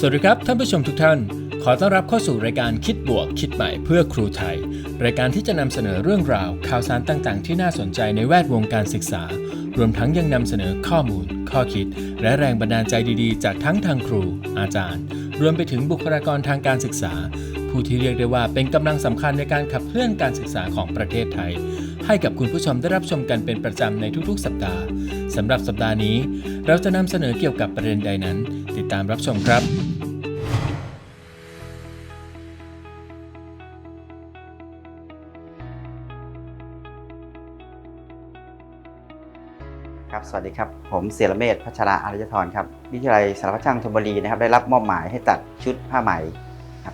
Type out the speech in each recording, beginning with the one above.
สวัสดีครับท่านผู้ชมทุกท่าน ขอต้อนรับเข้าสู่รายการคิดบวก คิดใหม่เพื่อครูไทย รายการที่จะนำเสนอเรื่องราว ข่าวสารต่างๆ ที่น่าสนใจในแวดวงการศึกษา รวมทั้งยังนำเสนอข้อมูล ข้อคิด และแรงบันดาลใจดีๆ จากทั้งทางครู อาจารย์ รวมไปถึงบุคลากรทางการศึกษา ผู้ที่เรียกได้ว่าเป็นกำลังสำคัญในการขับเคลื่อนการศึกษาของประเทศไทย ให้กับคุณผู้ชมได้รับชมกันเป็นประจำในทุกๆ สัปดาห์สำหรับสัปดาห์นี้ เราจะนำเสนอเกี่ยวกับประเด็นใดนั้น ติดตามรับชมครับ ครับ สวัสดีครับ ผมเสียรเมธพัชราอารยธรครับ วิทยาลัยสารพัดช่างธนบุรีนะครับ ได้รับมอบหมายให้ตัดชุดผ้าไหม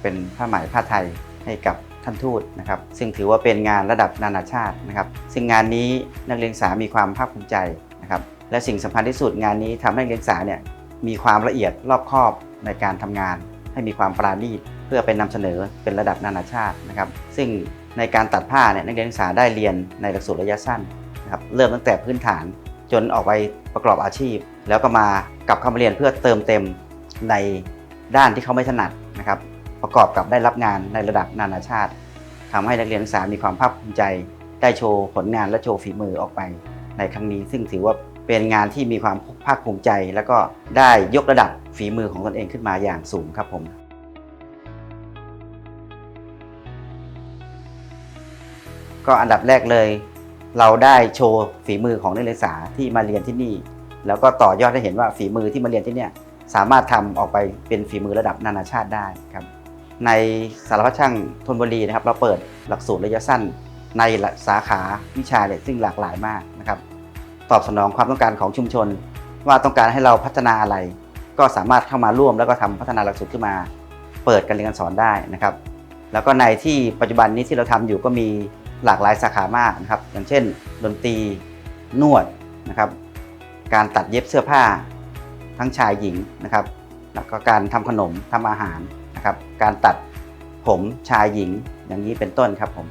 เป็นผ้าไหมผ้าไทยให้กับท่านทูตนะครับ ซึ่งถือว่าเป็นงานระดับนานาชาตินะครับ ซึ่งงานนี้นักเรียนศึกษามีความภาคภูมิใจนะครับ และสิ่งสำคัญที่สุดงานนี้ทำให้นักเรียนศึกษาเนี่ยมีความละเอียดรอบคอบในการทำงาน ให้มีความปราณีตเพื่อเป็นนำเสนอเป็นระดับนานาชาตินะครับ ซึ่งในการตัดผ้าเนี่ยนักเรียนศึกษาได้เรียนในหลักสูตรระยะสั้นนะครับ เริ่มตั้งแต่พื้นฐาน จนออกไปประกอบอาชีพ แล้วก็มากลับเข้ามาเรียนเพื่อเติมเต็มในด้านที่เขาไม่ถนัดนะครับ ประกอบกับได้รับงานในระดับนานาชาติทำให้นักเรียนนักศึกษามีความภาคภูมิใจ ได้โชว์ผลงานและโชว์ฝีมือออกไป ในครั้งนี้ ซึ่งถือว่าเป็นงานที่มีความภาคภูมิใจ แล้วก็ได้ยกระดับฝีมือของตนเองขึ้นมาอย่างสูงครับผมก็อันดับแรกเลย เราได้โชว์ฝีมือของนักเรียนศึกษาที่มาเรียนที่นี่ แล้วก็ต่อยอดให้เห็นว่าฝีมือที่มาเรียนที่นี่สามารถทำออกไปเป็นฝีมือระดับนานาชาติได้ครับในสารพัดช่างธนบุรีนะครับ เราเปิดหลักสูตรระยะสั้น ในสาขาวิชาเนี่ยซึ่งหลากหลายมากนะครับ ตอบสนองความต้องการของชุมชน ว่าต้องการให้เราพัฒนาอะไร ก็สามารถเข้ามาร่วมแล้วก็ทำพัฒนาหลักสูตรขึ้นมา เปิดการเรียนการสอนได้นะครับ แล้วก็ในที่ปัจจุบันนี้ที่เราทำอยู่ก็มี หลากหลายสาขามากนะครับ อย่างเช่น ดนตรีนวดนะครับ การตัดเย็บเสื้อผ้า ทั้งชายหญิงนะครับ แล้วก็การทำขนมทำอาหารนะครับ การตัดผมชายหญิงอย่างนี้เป็นต้นครับผม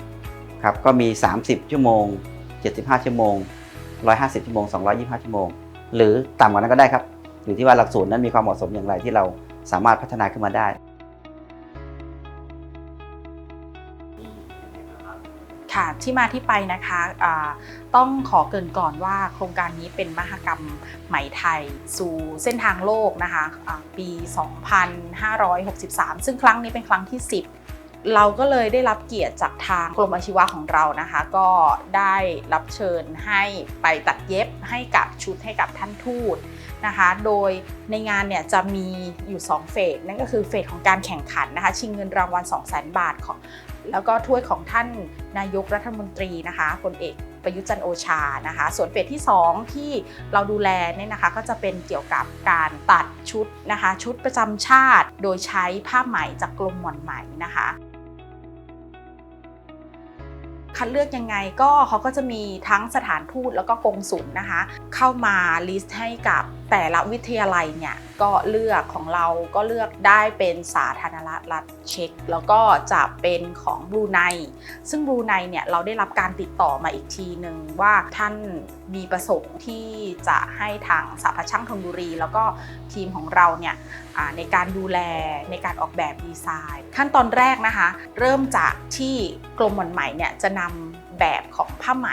ครับก็มี 30 ชั่วโมง 75 ชั่วโมง 150 ชั่วโมง 225 ชั่วโมง หรือต่ำกว่านั้นก็ได้ครับ อยู่ที่ว่าหลักสูตรนั้นมีความเหมาะสมอย่างไรที่เราสามารถพัฒนาขึ้นมาได้ ค่ะที่มาที่ไปนะคะต้องขอเกินก่อนว่าโครงการนี้เป็นมหกรรมไหมไทย สู่เส้นทางโลกนะคะอ่าปี 2563 ซึ่งครั้งนี้เป็นครั้งที่ 10เราก็เลยได้รับเกียรติจากทางกรมอาชีวะของเรานะคะ ก็ได้รับเชิญให้ไปตัดเย็บให้กับชุดให้กับท่านทูตนะคะ โดยในงานเนี่ยจะมีอยู่ 2 เฟสนั่นก็คือเฟสของการแข่งขันนะคะ ชิงเงินรางวัล 200,000 บาทของ แล้วก็ถ้วยของท่านนายกรัฐมนตรีนะคะพลเอกประยุทธ์จันโอชานะคะ ส่วนเฟสที่ 2 ที่เราดูแลเนี่ยนะคะก็จะเป็นเกี่ยวกับการตัดชุดนะคะ ชุดประจำชาติ โดยใช้ผ้าไหมจากกรมหม่อนไหมนะคะคัดเลือกยังไงก็เขาก็จะมีทั้งสถานทูตแล้วก็กงสุลนะคะ เข้ามาลิสต์ให้กับ แต่ละวิทยาลัยเนี่ยก็เลือกของเราก็เลือกได้เป็นสาธารณรัฐเช็กแล้วก็จะเป็นของบรูไนซึ่งบรูไนเนี่ยเราได้รับการติดต่อมาอีกทีหนึ่งว่าท่านมีประสงค์ที่จะให้ทางสาพช่างธนบุรี แล้วก็ทีมของเราเนี่ยในการดูแลในการออกแบบดีไซน์ ขั้นตอนแรกนะคะ เริ่มจากที่กรมหม่อนไหม่เนี่ยจะนำ แบบของผ้าไหม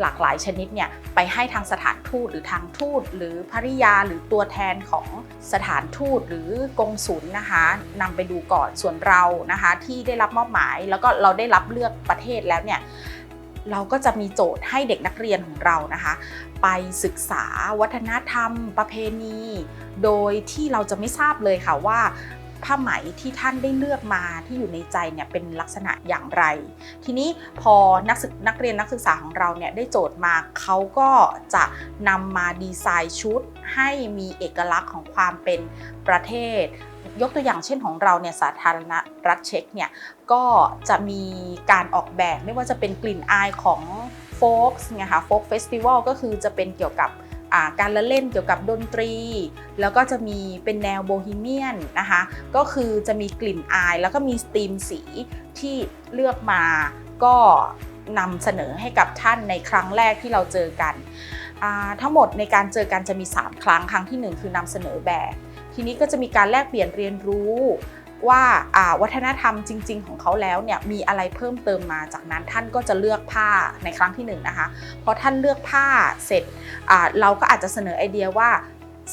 หลากหลายชนิดเนี่ยไปให้ทางสถานทูตหรือทางทูตหรือภริยาหรือตัวแทนของสถานทูตหรือกงสุลนะคะนำไปดูก่อนส่วนเรานะคะที่ได้รับมอบหมายแล้วก็เราได้รับเลือกประเทศแล้วเนี่ยเราก็จะมีโจทย์ให้เด็กนักเรียนของเรานะคะ ไปศึกษาวัฒนธรรม ประเพณี โดยที่เราจะไม่ทราบเลยค่ะว่า ผ้าไหมที่ท่านได้เลือกมาที่อยู่ในใจเนี่ยเป็นลักษณะอย่างไร ทีนี้พอนักศึกนักเรียนนักศึกษาของเราเนี่ยได้โจทย์มาเขาก็จะนำมาดีไซน์ชุด ให้มีเอกลักษณ์ของความเป็นประเทศ ยกตัวอย่างเช่นของเราเนี่ยสาธารณรัฐเช็กเนี่ยก็จะมีการออกแบบไม่ว่าจะเป็นกลิ่นอายของโฟกส์ไงคะโฟกเฟสติวัลก็คือจะเป็นเกี่ยวกับ การละเล่นเกี่ยวกับดนตรี แล้วก็จะมีเป็นแนวโบฮีเมียนนะคะ ก็คือจะมีกลิ่นอาย แล้วก็มีสตรีมสีที่เลือกมาก็นำเสนอให้กับท่านในครั้งแรกที่เราเจอกัน ทั้งหมดในการเจอกันจะมี 3 ครั้งครั้งทีหนึ่1 คือนำเสนอแบบ ทีนี้ก็จะมีการแลกเปลี่ยนเรียนรู้ ว่าวัฒนธรรมจริง ๆ ของเขาแล้วเนี่ยมีอะไรเพิ่มเติมมาจากนั้นท่านก็จะเลือกผ้าในครั้งที่หนึ่งนะคะพอท่านเลือกผ้าเสร็จเราก็อาจจะเสนอไอเดียว่า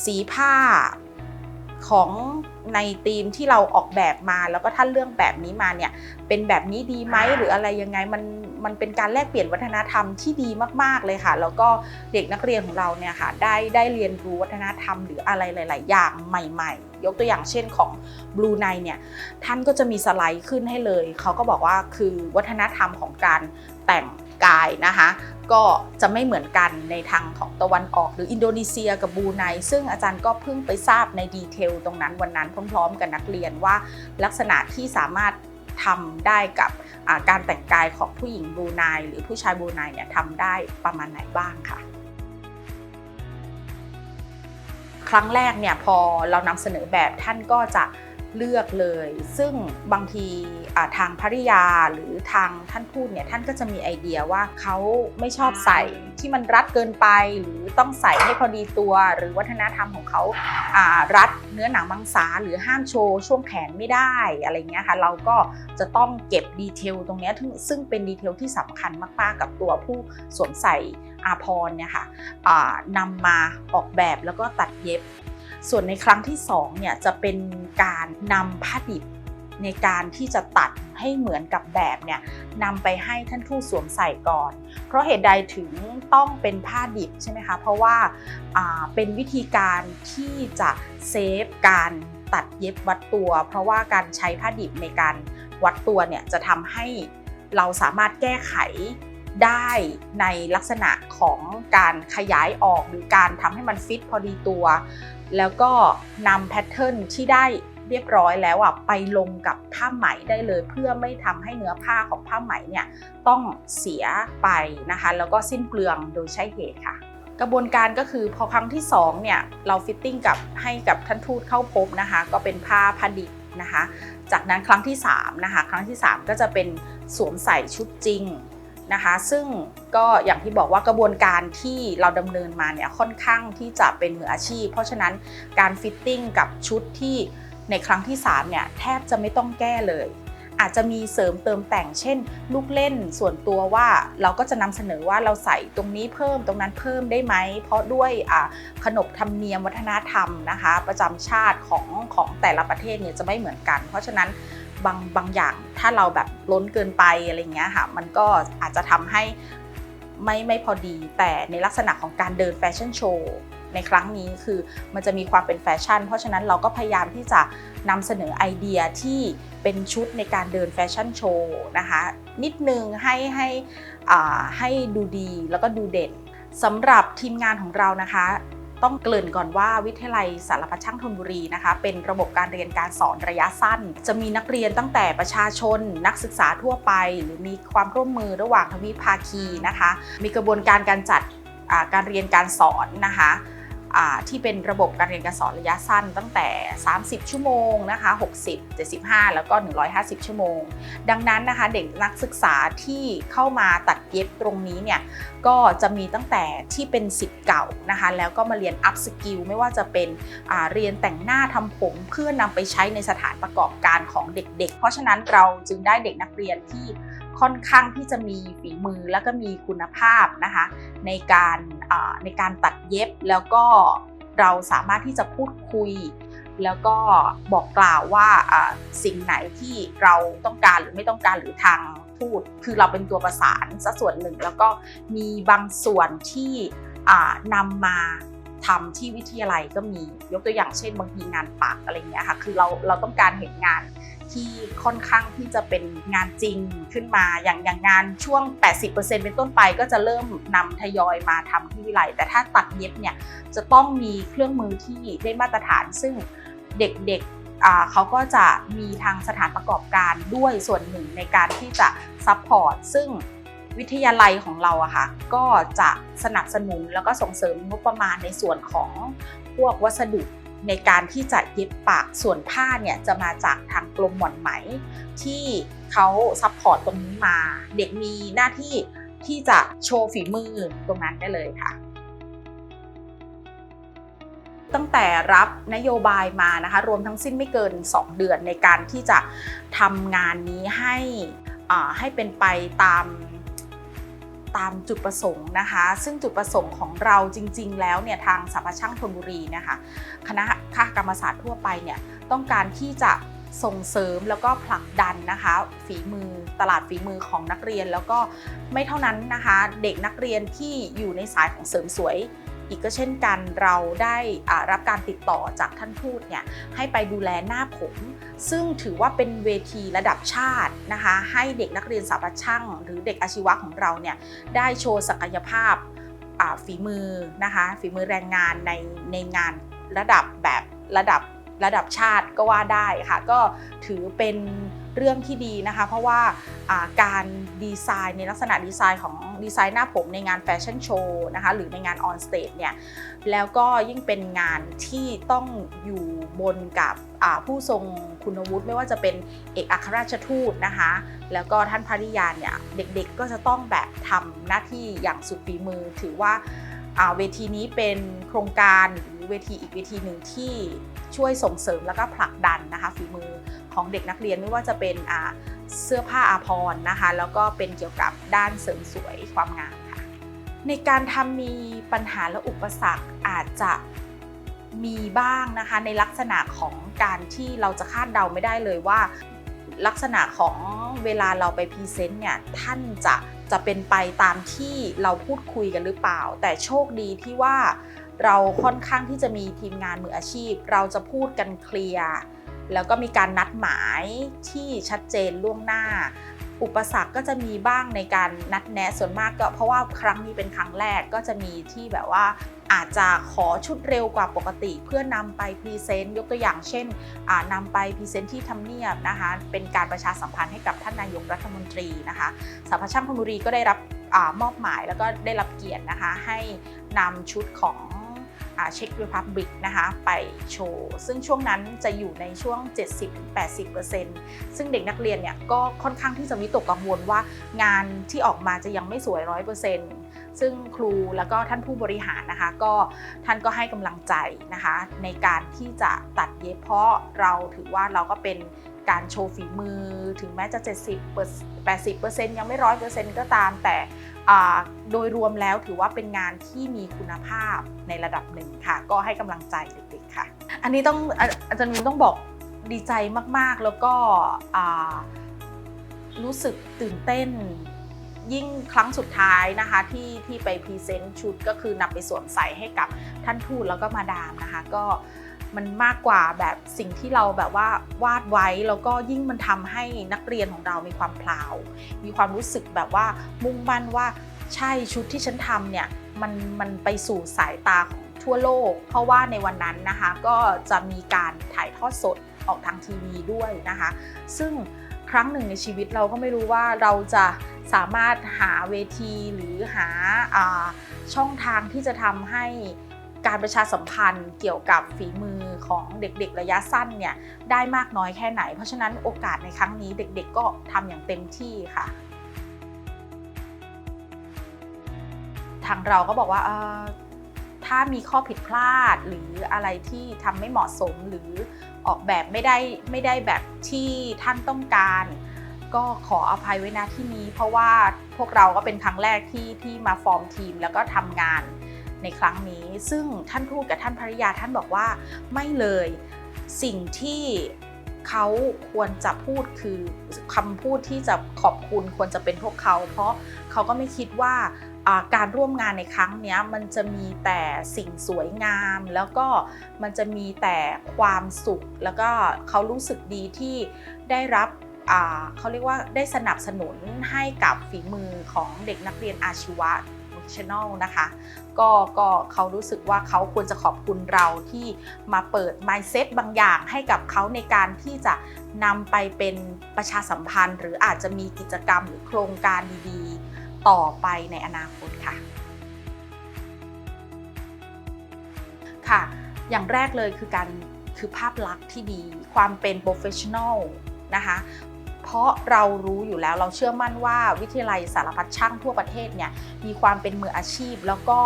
สีผ้า ของในธีมที่เราออกแบบมา แล้วก็ท่านเลือกแบบนี้มาเนี่ยเป็นแบบนี้ดีไหมหรืออะไรยังไงมันมันเป็นการแลกเปลี่ยนวัฒนธรรมที่ดีมาก ๆเลยค่ะ แล้วก็เด็กนักเรียนของเราเนี่ยค่ะได้ได้เรียนรู้วัฒนธรรมหรืออะไรหลาย ๆ อย่างใหม่ ๆ ยกตัวอย่างเช่นของบลูไนเนี่ยท่านก็จะมีสไลด์ขึ้นให้เลยเขาก็บอกว่าคือวัฒนธรรมของการแต่งกายนะคะ ก็จะไม่เหมือนกันในทางของตะวันออก หรืออินโดนีเซียกับบูไนซึ่งอาจารย์ก็เพิ่งไปทราบในดีเทลตรงนั้นวันนั้นพร้อมๆ กับนักเรียนว่า ลักษณะที่สามารถทำได้กับการแต่งกายของผู้หญิงบูไนหรือผู้ชายบูไนเนี่ยทำได้ประมาณไหนบ้างค่ะครั้งแรกเนี่ยพอเรานำเสนอแบบท่านก็จะ เลือกเลย ซึ่งบางทีาทางภริยาหรือทางท่านพูดเนี่ยท่านก็จะมีไอเดียว่าเขาไม่ชอบใส่ที่มันรัดเกินไป หรือต้องใส่ให้พอดีตัว หรือวัฒนธรรมของเขาารัดเนื้อหนังมังสาหรือห้ามโชว์ช่วงแขนไม่ได้อะไรเงี้ยค่ะเราก็จะต้องเก็บดีเทลตรงนี้ซึ่งเป็นดีเทลที่สำคัญมากๆกับตัวผู้สวมใส่อาภรเนี่ยค่ะนำมาออกแบบแล้วก็ตัดเย็บ ส่วนในครั้งที่2เนี่ยจะเป็นการนำผ้าดิบในการที่จะตัดให้เหมือนกับแบบเนี่ยนำไปให้ท่านทูตสวมใส่ก่อน เพราะเหตุใดถึงต้องเป็นผ้าดิบใช่ไหมคะ เพราะว่าอ่าเป็นวิธีการที่จะเซฟการตัดเย็บวัดตัว เพราะว่าการใช้ผ้าดิบในการวัดตัวเนี่ยจะทำให้เราสามารถแก้ไขได้ในลักษณะของการขยายออกหรือการทำให้มันฟิตพอดีตัว แล้วก็นำแพทเทิร์นที่ได้เรียบร้อยแล้วอะไปลงกับผ้าไหมได้เลย เพื่อไม่ทำให้เนื้อผ้าของผ้าไหมเนี่ยต้องเสียไปนะคะ แล้วก็สิ้นเปลืองโดยใช่เหตุค่ะ กระบวนการก็คือพอครั้งที่2เนี่ยเราฟิตติ้งกับให้กับท่านทูตเข้าพบนะคะ ก็เป็นผ้าผ้าดิบนะคะ จากนั้นครั้งที่3นะคะครั้งที่ 3 ก็จะเป็นสวมใส่ชุดจริง นะคะ ซึ่งก็อย่างที่บอกว่ากระบวนการที่เราดำเนินมาเนี่ยค่อนข้างที่จะเป็นมืออาชีพ เพราะฉะนั้นการฟิตติ้งกับชุดที่ในครั้งที่ 3 เนี่ยแทบจะไม่ต้องแก้เลย อาจจะมีเสริมเติมแต่งเช่น ลูกเล่นส่วนตัวว่าเราก็จะนำเสนอว่าเราใส่ตรงนี้เพิ่มตรงนั้นเพิ่มได้ไหม เพราะด้วยขนบธรรมเนียมวัฒนธรรมนะคะ ประจำชาติของของแต่ละประเทศเนี่ยจะไม่เหมือนกัน เพราะฉะนั้น บางบางอย่าง ถ้าเราแบบล้นเกินไปอะไรเงี้ยค่ะ มันก็อาจจะทำให้ไม่ไม่พอดี แต่ในลักษณะของการเดินแฟชั่นโชว์ในครั้งนี้คือมันจะมีความเป็นแฟชั่น เพราะฉะนั้นเราก็พยายามที่จะนำเสนอไอเดียที่เป็นชุดในการเดินแฟชั่นโชว์นะคะนิดนึงให้ให้ให้ดูดีแล้วก็ดูเด่นสำหรับทีมงานของเรานะคะ ต้องเกริ่นก่อนว่าวิทยาลัยสารพัดช่างธนบุรีนะคะ เป็นระบบการเรียนการสอนระยะสั้น จะมีนักเรียนตั้งแต่ประชาชน นักศึกษาทั่วไป หรือมีความร่วมมือระหว่างทวิภาคีนะคะ มีกระบวนการการจัดการเรียนการสอนนะคะ ที่เป็นระบบการเรียนการสอนระยะสั้นตั้งแต่ 30 ชั่วโมงนะคะ60 75 แล้วก็ 150 ชั่วโมง ดังนั้นนะคะเด็กนักศึกษาที่เข้ามาตัดเย็บตรงนี้เนี่ยก็จะมีตั้งแต่ที่เป็นสิทธิ์เก่านะคะแล้วก็มาเรียนอัพสกิลไม่ว่าจะเป็นเรียนแต่งหน้าทำผมเพื่อนำไปใช้ในสถานประกอบการของเด็กๆ เพราะฉะนั้นเราจึงได้เด็กนักเรียนที่ ค่อนข้างที่จะมีฝีมือแล้วก็มีคุณภาพนะคะในการในการตัดเย็บแล้วก็เราสามารถที่จะพูดคุย แล้วก็บอกกล่าวว่าสิ่งไหนที่เราต้องการหรือไม่ต้องการหรือทางพูดคือเราเป็นตัวประสานซะส่วนหนึ่ง แล้วก็มีบางส่วนที่นำมาทำที่วิทยาลัยก็มียกตัวอย่างเช่นบางทีงานปักอะไรเงี้ยค่ะคือเราเราต้องการเห็นงาน ที่ค่อนข้างที่จะเป็นงานจริงขึ้นมาอย่างอย่างงานช่วง 80%เป็นต้นไปก็จะเริ่มนำทยอยมาทำที่วิไลแต่ถ้าตัดเย็บเนี่ยจะต้องมีเครื่องมือที่ได้มาตรฐาน ซึ่งเด็กๆเขาก็จะมีทางสถานประกอบการด้วยส่วนหนึ่งในการที่จะซัพพอร์ตซึ่งวิทยาลัยของเราอะค่ะก็จะสนับสนุนแล้วก็ส่งเสริมงบประมาณในส่วนของพวกวัสดุ ในการที่จะเย็บปากส่วนผ้าเนี่ยจะมาจากทางกรมหม่อนไหม ที่เขาซัพพอร์ตตรงนี้มา เด็กมีหน้าที่ที่จะโชว์ฝีมือตรงนั้นได้เลยค่ะ ตั้งแต่รับนโยบายมานะคะ รวมทั้งสิ้นไม่เกิน 2 เดือนในการที่จะทำงานนี้ให้อ่าให้เป็นไปตาม ตามจุดประสงค์นะคะ ซึ่งจุดประสงค์ของเราจริง ๆ แล้วเนี่ยทางสภาช่างธนบุรีนะคะ คณะข้ากรรมศาสตร์ทั่วไปเนี่ยต้องการที่จะส่งเสริมแล้วก็ผลักดันนะคะ ฝีมือตลาดฝีมือของนักเรียนแล้วก็ไม่เท่านั้นนะคะ เด็กนักเรียนที่อยู่ในสายของเสริมสวย อีกก็เช่นกันเราได้รับการติดต่อจากท่านทูตเนี่ยให้ไปดูแลหน้าผม ซึ่งถือว่าเป็นเวทีระดับชาตินะคะให้เด็กนักเรียนสาปัช่าง หรือเด็กอาชีวะของเราเนี่ยได้โชว์ศักยภาพฝีมือนะคะฝีมือแรงงานในในงานระดับแบบระดับ ระดับชาติก็ว่าได้ค่ะก็ถือเป็นเรื่องที่ดีนะคะ เพราะว่าการดีไซน์ในลักษณะดีไซน์ของดีไซน์หน้าผมในงานแฟชั่นโชว์นะคะหรือในงานออนสเตจเนี่ยแล้วก็ยิ่งเป็นงานที่ต้องอยู่บนกับผู้ทรงคุณวุฒิไม่ว่าจะเป็นเอกอัครราชทูตนะคะ แล้วก็ท่านภริยาเนี่ยเด็กๆก็จะต้องแบบทำหน้าที่อย่างสุดฝีมือ ถือว่าเวทีนี้เป็นโครงการห เวทีอีกเวทีหนึ่งที่ช่วยส่งเสริมแล้วก็ผลักดันนะคะฝีมือของเด็กนักเรียนไม่ว่าจะเป็นเสื้อผ้าอาภรณ์นะคะแล้วก็เป็นเกี่ยวกับด้านเสริมสวยความงามค่ะในการทำมีปัญหาและอุปสรรคอาจจะมีบ้างนะคะในลักษณะของการที่เราจะคาดเดาไม่ได้เลยว่า ลักษณะของเวลาเราไปพรีเซนต์เนี่ยท่านจะจะเป็นไปตามที่เราพูดคุยกันหรือเปล่า แต่โชคดีที่ว่า เราค่อนข้างที่จะมีทีมงานมืออาชีพ เราจะพูดกันเคลียร์แล้วก็มีการนัดหมายที่ชัดเจนล่วงหน้า อุปสรรคก็จะมีบ้างในการนัดแนะส่วนมากก็เพราะว่าครั้งนี้เป็นครั้งแรกก็จะมีที่แบบว่าอาจจะขอชุดเร็วกว่าปกติ เพื่อนำไปพรีเซนต์ยกตัวอย่างเช่นอ่านำไปพรีเซนต์ที่ทำเนียบนะคะเป็นการประชาสัมพันธ์ให้กับท่านนายกรัฐมนตรีนะคะสภาช่างธนบุรีก็ได้รับอมอบหมายแล้วก็ได้รับเกียรตินะคะให้นำชุดของ เช็ค Republic นะคะไปโชว์ ซึ่งช่วงนั้นจะอยู่ในช่วง 70-80%ซึ่งเด็กนักเรียนเนี่ยก็ค่อนข้างที่จะวิตกกังวลว่างานที่ออกมาจะยังไม่สวย 100%ซึ่งครูแล้วก็ท่านผู้บริหารนะคะ ก็ท่านก็ให้กำลังใจนะคะ ในการที่จะตัดเย็บเพราะเราถือว่าเราก็เป็น การโชว์ฝีมือถึงแม้จะ 70 80 ยังไม่100%ก็ตามแต่โดยรวมแล้วถือว่าเป็นงานที่มีคุณภาพในระดับหนึ่งค่ะ ก็ให้กำลังใจเด็กๆค่ะ อันนี้ต้องอาจารย์มินต้องบอกดีใจมากๆ แล้วก็รู้สึกตื่นเต้นยิ่งครั้งสุดท้ายนะคะที่ที่ไปพรีเซนต์ชุดก็คือนำไปสวมใส่ให้กับท่านทูตแล้วก็มาดามนะคะก็ มันมากกว่าแบบสิ่งที่เราแบบว่าวาดไว้แล้วก็ยิ่งมันทำให้นักเรียนของเรามีความพลาว มีความรู้สึกแบบว่ามุ่งมั่นว่าใช่ชุดที่ฉันทำเนี่ยมันมันไปสู่สายตาของทั่วโลก เพราะว่าในวันนั้นนะคะก็จะมีการถ่ายทอดสดออกทางทีวีด้วยนะคะ ซึ่งครั้งหนึ่งในชีวิตเราก็ไม่รู้ว่าเราจะสามารถหาเวทีหรือหาอ่าช่องทางที่จะทำให้ การประชาสัมพันธ์เกี่ยวกับฝีมือของเด็กๆ ระยะสั้นเนี่ยได้มากน้อยแค่ไหน เพราะฉะนั้นโอกาสในครั้งนี้เด็กๆ ก็ทำอย่างเต็มที่ค่ะ ทางเราก็บอกว่าถ้ามีข้อผิดพลาดหรืออะไรที่ทำไม่เหมาะสมหรือออกแบบไม่ได้ไม่ได้แบบที่ท่านต้องการ ก็ขออภัยไว้ณที่นี้ เพราะว่าพวกเราก็เป็นครั้งแรกที่ที่มาฟอร์มทีม แล้วก็ทำงาน ในครั้งนี้ ซึ่งท่านทูตกับท่านภริยาท่านบอกว่าไม่เลยสิ่งที่เขาควรจะพูดคือคำพูดที่จะขอบคุณควรจะเป็นพวกเขา เพราะเขาก็ไม่คิดว่าการร่วมงานในครั้งนี้มันจะมีแต่สิ่งสวยงาม แล้วก็มันจะมีแต่ความสุข แล้วก็เขารู้สึกดีที่ได้รับเขาเรียกว่าได้สนับสนุนให้กับฝีมือของเด็กนักเรียนอาชีวะ vocational นะคะ ก็ก็เขารู้สึกว่าเขาควรจะขอบคุณเราที่มาเปิด mindset บางอย่างให้กับเขาในการที่จะนำไปเป็นประชาสัมพันธ์ หรืออาจจะมีกิจกรรมหรือโครงการดีๆ ต่อไปในอนาคตค่ะ ค่ะ อย่างแรกเลยคือการคือภาพลักษณ์ที่ดี ความเป็น professional นะคะ เพราะเรารู้อยู่แล้วเราเชื่อมั่นว่าวิทยาลัยสารพัดช่างทั่วประเทศเนี่ยมีความเป็นมืออาชีพแล้วก็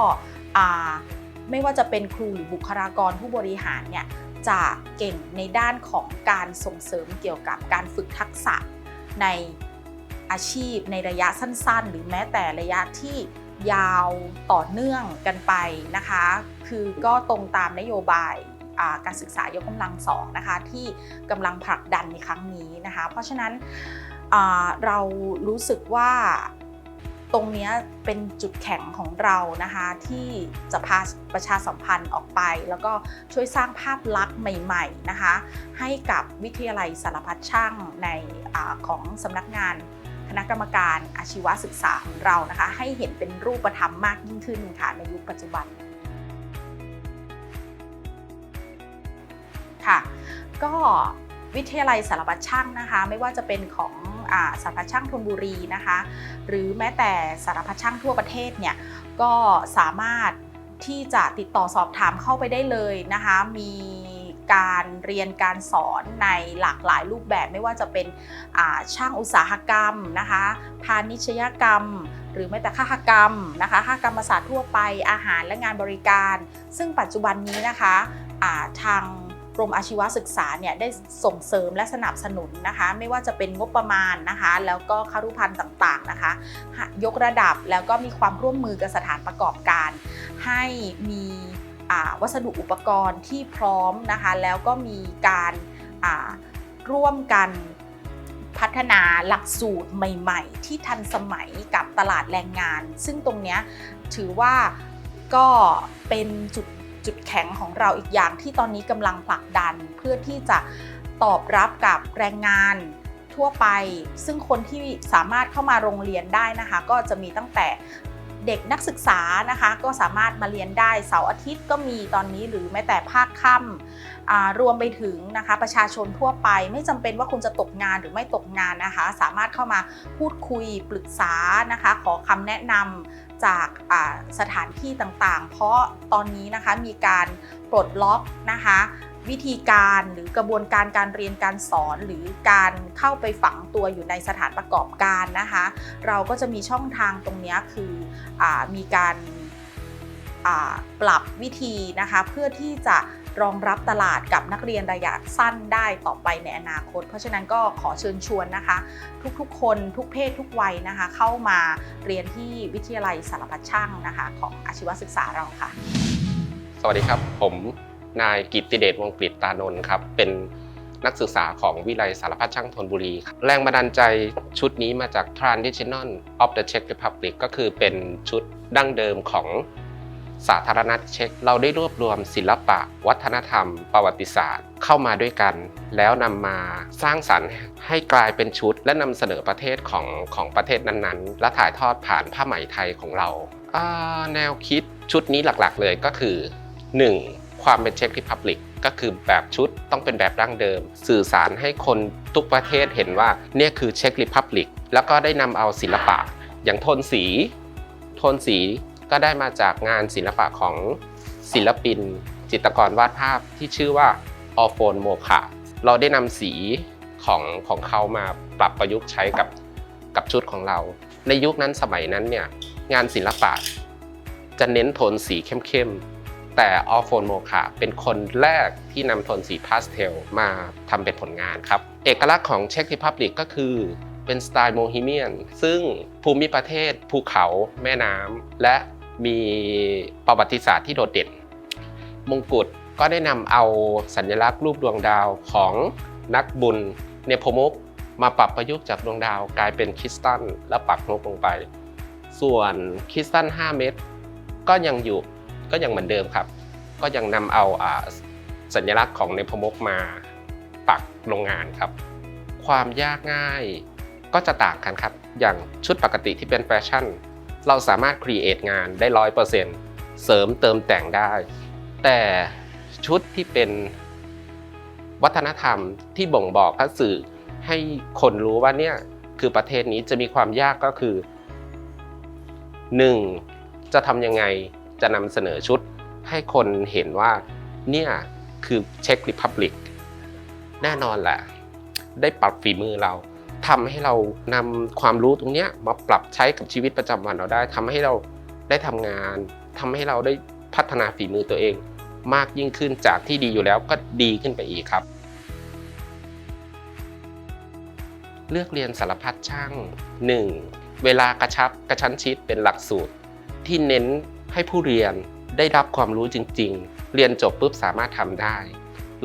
ไม่ว่าจะเป็นครูหรือบุคลากรผู้บริหารเนี่ยจะเก่งในด้านของการส่งเสริมเกี่ยวกับการฝึกทักษะในอาชีพในระยะสั้น ๆ หรือแม้แต่ระยะที่ยาวต่อเนื่องกันไปนะคะ คือก็ตรงตามนโยบาย การศึกษายกกำลังสองนะคะที่กำลังผลักดันในครั้งนี้นะคะเพราะฉะนั้นเรารู้สึกว่าตรงนี้เป็นจุดแข็งของเรานะคะที่จะพาประชาสัมพันธ์ออกไป แล้วก็ช่วยสร้างภาพลักษณ์ใหม่ๆนะคะให้กับวิทยาลัยสารพัดช่างในอของสำนักงานคณะกรรมการอาชีวศึกษาของเรานะคะให้เห็นเป็นรูปธรรมมากยิ่งขึ้นค่ะในยุคปัจจุบัน ค่ะ ก็วิทยาลัยสารพัดช่างนะคะ ไม่ว่าจะเป็นของสารพัดช่างธนบุรีนะคะ หรือแม้แต่สารพัดช่างทั่วประเทศเนี่ยก็สามารถที่จะติดต่อสอบถามเข้าไปได้เลยนะคะ มีการเรียนการสอนในหลากหลายรูปแบบไม่ว่าจะเป็นช่างอุตสาหกรรมนะคะ พาณิชยกรรม หรือแม้แต่ค้ากรรมนะคะค้ากรรมศาสตร์ทั่วไปอาหารและงานบริการ ซึ่งปัจจุบันนี้นะคะาทาง กรมอาชีวศึกษาเนี่ยได้ส่งเสริมและสนับสนุนนะคะ ไม่ว่าจะเป็นงบประมาณนะคะ แล้วก็คารุพันธ์ต่างๆนะคะ ยกระดับแล้วก็มีความร่วมมือกับสถานประกอบการ ให้มีวัสดุอุปกรณ์ที่พร้อมนะคะ แล้วก็มีการร่วมกันพัฒนาหลักสูตรใหม่ ๆ ที่ทันสมัยกับตลาดแรงงาน ซึ่งตรงเนี้ยถือว่าก็เป็นจุด จุดแข็งของเราอีกอย่างที่ตอนนี้กำลังผลักดันเพื่อที่จะตอบรับกับแรงงานทั่วไป ซึ่งคนที่สามารถเข้ามาโรงเรียนได้นะคะ ก็จะมีตั้งแต่เด็กนักศึกษานะคะ ก็สามารถมาเรียนได้เสาร์อาทิตย์ก็มีตอนนี้หรือแม้แต่ภาคค่ำรวมไปถึงนะคะประชาชนทั่วไปไม่จำเป็นว่าคุณจะตกงานหรือไม่ตกงานนะคะ สามารถเข้ามาพูดคุยปรึกษานะคะ ขอคำแนะนำ จากสถานที่ต่างๆ เพราะตอนนี้นะคะมีการปลดล็อกนะคะวิธีการหรือกระบวนการการเรียนการสอนหรือการเข้าไปฝังตัวอยู่ในสถานประกอบการนะคะ เราก็จะมีช่องทางตรงนี้คืออมีการปรับวิธีนะคะเพื่อที่จะ รองรับตลาดกับนักเรียนระยะสั้นได้ต่อไปในอนาคต เพราะฉะนั้นก็ขอเชิญชวนนะคะ ทุกๆ คนทุกเพศทุกวัยนะคะ เข้ามาเรียนที่วิทยาลัยสารพัดช่างนะคะ ของอาชีวศึกษาเราค่ะ สวัสดีครับ ผมนายกิตติเดชวงกฤษตานนท์ครับ เป็นนักศึกษาของวิไลยสารพัดช่างธนบุรีรแรงบันดาลใจชุดนี้มาจาก Traditional of the Czech Republic ก็คือเป็นชุดดั้งเดิมของ สาธารณรัฐเช็กเราได้รวบรวมศิลปะ วัฒนธรรม ประวัติศาสตร์ เข้ามาด้วยกัน แล้วนำมาสร้างสรรค์ให้กลายเป็นชุด และนำเสนอประเทศของของประเทศนั้นๆ และถ่ายทอดผ่านผ้าไหมไทยของเรา แนวคิดชุดนี้หลักๆเลยก็คือ 1. ความเป็นเช็กริพับลิกก็คือแบบชุดต้องเป็นแบบดั้งเดิม สื่อสารให้คนทุกประเทศเห็นว่าเนี่ยคือเช็กริพับลิกแล้วก็ได้นำเอาศิลปะ อย่างโทนสี โทนสี ก็ได้มาจากงานศิลปะของศิลปิน จิตรกรวาดภาพที่ชื่อว่าออโฟนโมคาเราได้นำสีของของเขามาปรับประยุกต์ใช้กับกับชุดของเรา ในยุคนั้นสมัยนั้นเนี่ยงานศิลปะจะเน้นโทนสีเข้มๆ แต่ออฟโฟนโมคาเป็นคนแรกที่นำโทนสีพาสเทลมาทำเป็นผลงานครับ เอกลักษณ์ของเช็ก r ิพับลิกก็คือเป็นสไตล์โมฮิเมียน ซึ่งภูมิประเทศภูเขาแม่น้ำและ มีประวัติศาสตร์ที่โดดเด่น มงกุฎก็ได้นำเอาสัญลักษณ์รูปดวงดาวของนักบุญเนโพมุกมาปรับประยุกต์จากดวงดาวกลายเป็นคริสตัลและปักลบลงไป ส่วนคริสตัล5 เม็ดก็ยังอยู่ก็ยังเหมือนเดิมครับ ก็ยังนำเอาอ่าสัญลักษณ์ของเนโพมุกมาปักโรงงานครับ ความยากง่ายก็จะต่างกันครับ อย่างชุดปกติที่เป็นแฟชั่น เราสามารถครีเอทงานได้ร้อยเปอร์เซ็นต์เสริมเติมแต่งได้ แต่ชุดที่เป็นวัฒนธรรมที่บ่งบอกและสื่อให้คนรู้ว่าเนี่ยคือประเทศนี้จะมีความยากก็คือ 1. จะทำยังไงจะนำเสนอชุดให้คนเห็นว่าเนี่ยคือเช็กริพับลิกแน่นอนแหละ ได้ปรับฝีมือเรา ทำให้เรานำความรู้ตรงนี้มาปรับใช้กับชีวิตประจำวันเราได้ทำให้เราได้ทำงานทำให้เราได้พัฒนาฝีมือตัวเอง มากยิ่งขึ้นจากที่ดีอยู่แล้วก็ดีขึ้นไปอีกครับ เลือกเรียนสารพัดช่าง 1. เวลากระชับกระชั้นชิดเป็นหลักสูตร ที่เน้นให้ผู้เรียนได้รับความรู้จริง ๆ เรียนจบปุ๊บสามารถทำได้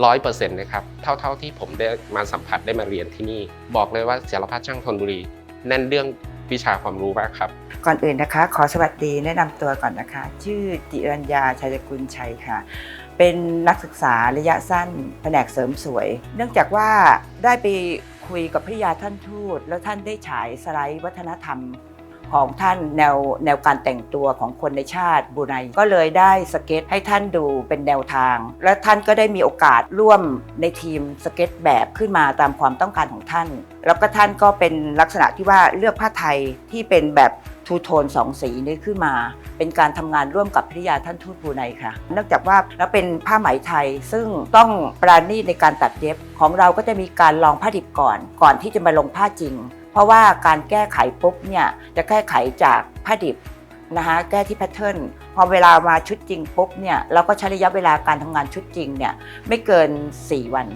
ร้อยเปอร์เซ็นต์นะครับ เท่าๆที่ผมได้มาสัมผัสได้มาเรียนที่นี่ บอกเลยว่าสารพัดช่างธนบุรี แน่นเรื่องวิชาความรู้มากครับ ก่อนอื่นนะคะ ขอสวัสดีแนะนำตัวก่อนนะคะ ชื่อจิรัญญาชัยกุลชัยค่ะ เป็นนักศึกษาระยะสั้นแผนกเสริมสวย เนื่องจากว่าได้ไปคุยกับพระยาท่านทูต แล้วท่านได้ฉายสไลด์วัฒนธรรม ของท่านแนวแนวการแต่งตัวของคนในชาติบรูไนก็เลยได้สเก็ตให้ท่านดูเป็นแนวทาง และท่านก็ได้มีโอกาสร่วมในทีมสเก็ตแบบขึ้นมาตามความต้องการของท่าน แล้วก็ท่านก็เป็นลักษณะที่ว่าเลือกผ้าไทยที่เป็นแบบทูโทนสองสีนี้ขึ้นมา เป็นการทำงานร่วมกับพิยาท่านทูตบูไนค่ะเนื่องจากว่าแล้วเป็นผ้าไหมไทยซึ่งต้องปราณีตในการตัดเย็บของเราก็จะมีการลองผ้าดิบก่อน ก่อนที่จะมาลงผ้าจริง เพราะว่าการแก้ไขปุ๊บเนี่ยจะแก้ไขจากผ้าดิบนะคะแก้ที่แพทเทิร์นพอเวลามาชุดจริงปุ๊บเนี่ยเราก็ใช้ระยะเวลาการทำงานชุดจริงเนี่ยไม่เกิน 4 วัน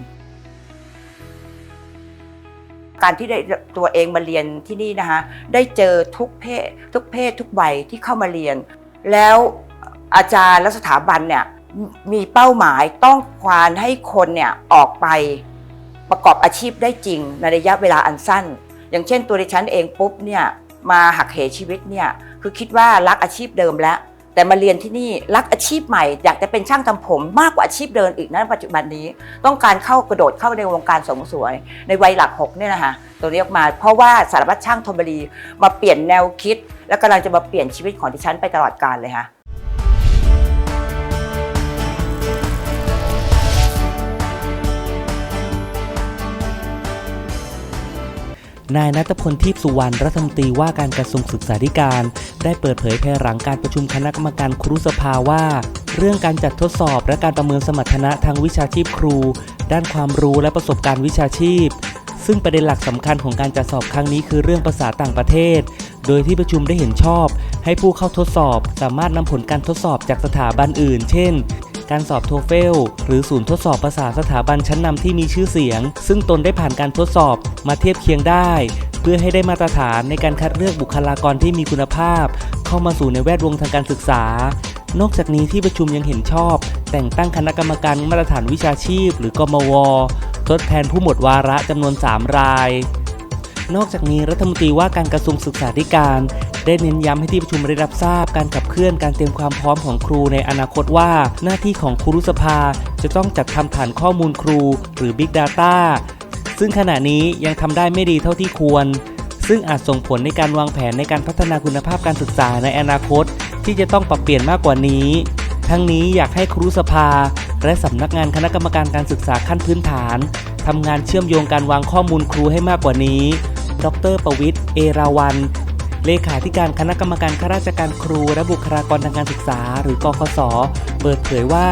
การที่ได้ตัวเองมาเรียนที่นี่นะคะได้เจอทุกเพศทุกเพศทุกวัยที่เข้ามาเรียน แล้วอาจารย์และสถาบันเนี่ยมีเป้าหมายต้องควานให้คนเนี่ยออกไปประกอบอาชีพได้จริงในระยะเวลาอันสั้น อย่างเช่นตัวดิฉันเองปุ๊บเนี่ยมาหักเหชีวิตเนี่ยคือคิดว่ารักอาชีพเดิมแล้ว แต่มาเรียนที่นี่รักอาชีพใหม่ อยากจะเป็นช่างทำผมมากกว่าอาชีพเดิมอีกนะปัจจุบันนี้ ต้องการเข้ากระโดดเข้าในวงการสริมสวย ในวัยหลักหกเนี่ยนะคะตัวนี้ออกมา เพราะว่าสารพัดช่างธนบุรีมาเปลี่ยนแนวคิด และกำลังจะมาเปลี่ยนชีวิตของดิฉันไปตลอดกาลเลยค่ะ นายนัทพลทิพสุวรรณรัฐมนตรีว่าการกระทรวงศึกษาธิการ ได้เปิดเผยภายหลังการประชุมคณะกรรมการครุสภาว่า เรื่องการจัดทดสอบและการประเมินสมรรถนะทางวิชาชีพครู ด้านความรู้และประสบการณ์วิชาชีพ ซึ่งประเด็นหลักสำคัญของการจัดสอบครั้งนี้คือเรื่องภาษาต่างประเทศ โดยที่ประชุมได้เห็นชอบ ให้ผู้เข้าทดสอบสามารถนำผลการทดสอบจากสถาบันอื่น เช่น การสอบโทเฟล หรือศูนย์ทดสอบภาษาสถาบันชั้นนำที่มีชื่อเสียง ซึ่งตนได้ผ่านการทดสอบมาเทียบเคียงได้ เพื่อให้ได้มาตรฐานในการคัดเลือกบุคลากรที่มีคุณภาพ เข้ามาสู่ในแวดวงทางการศึกษา นอกจากนี้ที่ประชุมยังเห็นชอบ แต่งตั้งคณะกรรมการมาตรฐานวิชาชีพ หรือกมวทดแทนผู้หมดวาระจำนวน 3 ราย นอกจากนี้รัฐมนตรีว่าการกระทรวงศึกษาธิการ ได้เน้นย้ำให้ที่ประชุมได้รับทราบการขับเคลื่อนการเตรียมความพร้อมของครูในอนาคตว่า หน้าที่ของครูรุสภา จะต้องจัดทำฐานข้อมูลครู หรือ Big Data ซึ่งขณะนี้ยังทำได้ไม่ดีเท่าที่ควร ซึ่งอาจส่งผลในการวางแผนในการพัฒนาคุณภาพการศึกษาในอนาคต ที่จะต้องปรับเปลี่ยนมากกว่านี้ ทั้งนี้อยากให้ครูสภา และสำนักงานคณะกรรมการการศึกษาขั้นพื้นฐานทำงานเชื่อมโยงการวางข้อมูลครูให้มากกว่านี้ ดร ประวิทย์ เอราวัน เลขาธิการคณะกรรมการข้าราชการครูและบุคลากรทางการศึกษา หรือกคสเปิดเผยว่า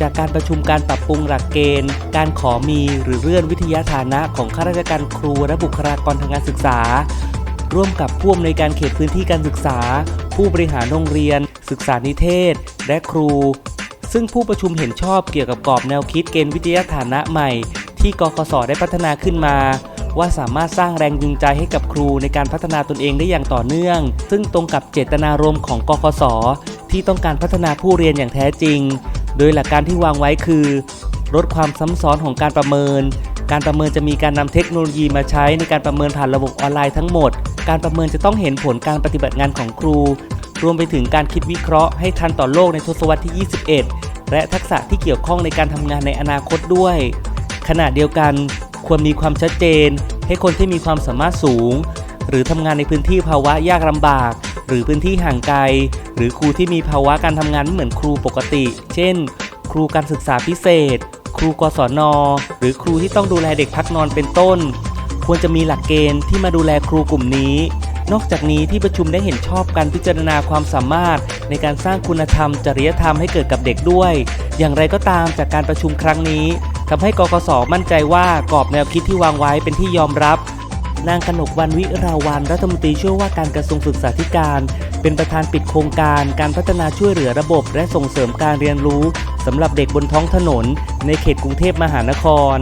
จากการประชุมการปรับปรุงหลักเกณฑ์ การขอมีหรือเลื่อนวิทยาฐานะของข้าราชการครูและบุคลากรทางการศึกษา ร่วมกับผู้อำนวยการเขตพื้นที่การศึกษา ผู้บริหารโรงเรียน ศึกษานิเทศ และครู ซึ่งผู้ประชุมเห็นชอบเกี่ยวกับกรอบแนวคิดเกณฑ์วิทยาฐานะใหม่ ที่กคสได้พัฒนาขึ้นมา ว่าสามารถสร้างแรงจูงใจให้กับครูในการพัฒนาตนเองได้อย่างต่อเนื่อง ซึ่งตรงกับเจตนารมณ์ของกคสที่ต้องการพัฒนาผู้เรียนอย่างแท้จริง โดยหลักการที่วางไว้คือ ลดความซ้ำซ้อนของการประเมิน การประเมินจะมีการนำเทคโนโลยีมาใช้ในการประเมินผ่านระบบออนไลน์ทั้งหมด การประเมินจะต้องเห็นผลการปฏิบัติงานของครู รวมไปถึงการคิดวิเคราะห์ให้ทันต่อโลกในทศวรรษที่ 21 และทักษะที่เกี่ยวข้องในการทำงานในอนาคตด้วย ขณะเดียวกัน ควรมีความชัดเจน ให้คนที่มีความสามารถสูง หรือทำงานในพื้นที่ภาวะยากลำบาก หรือพื้นที่ห่างไกล หรือครูที่มีภาวะการทำงานไม่เหมือนครูปกติ เช่น ครูการศึกษาพิเศษ ครูกศน หรือครูที่ต้องดูแลเด็กพักนอนเป็นต้น ควรจะมีหลักเกณฑ์ที่มาดูแลครูกลุ่มนี้ นอกจากนี้ที่ประชุมได้เห็นชอบการพิจารณาความสามารถ ในการสร้างคุณธรรม จริยธรรมให้เกิดกับเด็กด้วย อย่างไรก็ตามจากการประชุมครั้งนี้ ทำให้กกสมั่นใจว่ากรอบแนวคิดที่วางไว้เป็นที่ยอมรับ นางกนกวันวิราวันรัฐมนตรีช่วยว่าการกระทรวงศึกษาธิการเป็นเป็นประธานปิดโครงการการพัฒนาช่วยเหลือระบบ และส่งเสริมการเรียนรู้สำหรับเด็กบนท้องถนน ในเขตกรุงเทพมหานคร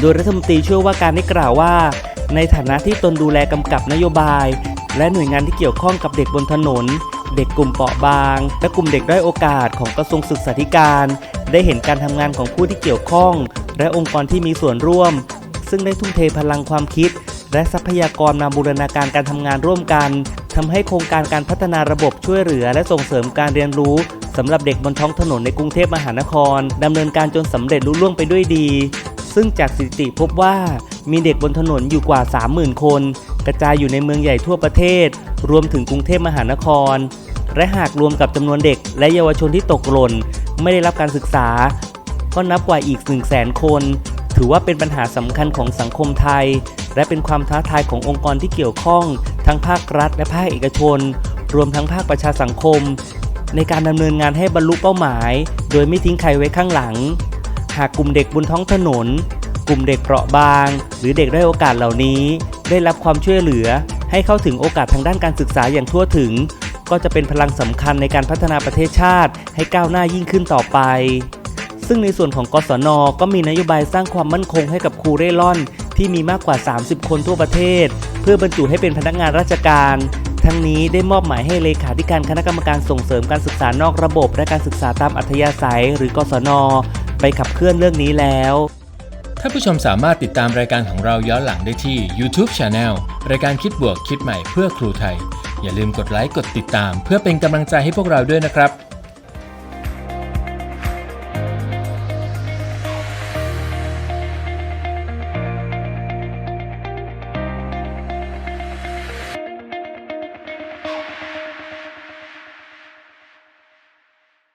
โดยรัฐมนตรีช่วยว่าการได้กล่าวว่า ในฐานะที่ตนดูแลกำกับนโยบาย และหน่วยงานที่เกี่ยวข้องกับเด็กบนถนน เด็กกลุ่มเปราะบาง และกลุ่มเด็กด้อยโอกาสของกระทรวงศึกษาธิการ ได้เห็นการทำงานของผู้ที่เกี่ยวข้อง และองค์กรที่มีส่วนร่วม ซึ่งได้ทุ่มเทพลังความคิด และทรัพยากรมาบูรณาการการทำงานร่วมกันทำให้โครงการการพัฒนาระบบช่วยเหลือ และส่งเสริมการเรียนรู้สำหรับเด็กบนท้องถนนในกรุงเทพมหานครดำเนินการจนสำเร็จลุล่วงไปด้วยดี ซึ่งจากสถิติพบว่ามีเด็กบนถนนอยู่กว่า 30,000 คน กระจายอยู่ในเมืองใหญ่ทั่วประเทศ รวมถึงกรุงเทพมหานคร และหากรวมกับจำนวนเด็ก และเยาวชนที่ตกหล่น ไม่ได้รับการศึกษา ก็นับกว่าอีก 1 0 0 0 0แสนคน ถือว่าเป็นปัญหาสำคัญของสังคมไทย และเป็นความท้าทายขององค์กรที่เกี่ยวข้อง ทั้งภาครัฐ และภาคเอกชน รวมทั้งภาคประชาสังคม ในการดำเนินงานให้บรรลุเป้าหมาย โดยไม่ทิ้งใครไว้ข้างหลัง หากกลุ่มเด็กบนท้องถนน กลุ่มเด็กเปราะบาง หรือเด็กได้อยโอกาสเหล่านี้ ได้รับความช่วยเหลือ ให้เข้าถึงโอกาสทางด้านการศึกษาอย่างทั่วถึง ก็จะเป็นพลังสำคัญในการพัฒนาประเทศชาติ ให้ก้าวหน้ายิ่งขึ้นต่อไป ซึ่งในส่วนของกศนก็มีนโยบายสร้างความมั่นคงให้กับครูเร่ร่อน ที่มีมากกว่า 30 คนทั่วประเทศ เพื่อบรรจุให้เป็นพนักงานราชการทั้งนี้ได้มอบหมายให้เลขาธิการคณะกรรมการส่งเสริมการศึกษานอกระบบ และการศึกษาตามอัธยาศัย หรือกศน ไปขับเคลื่อนเรื่องนี้แล้ว ท่านผู้ชมสามารถติดตามรายการของเราย้อนหลังได้ที่ YouTube Channel รายการคิดบวกคิดใหม่เพื่อครูไทย อย่าลืมกดไลค์กดติดตาม เพื่อเป็นกำลังใจให้พวกเราด้วยนะครับ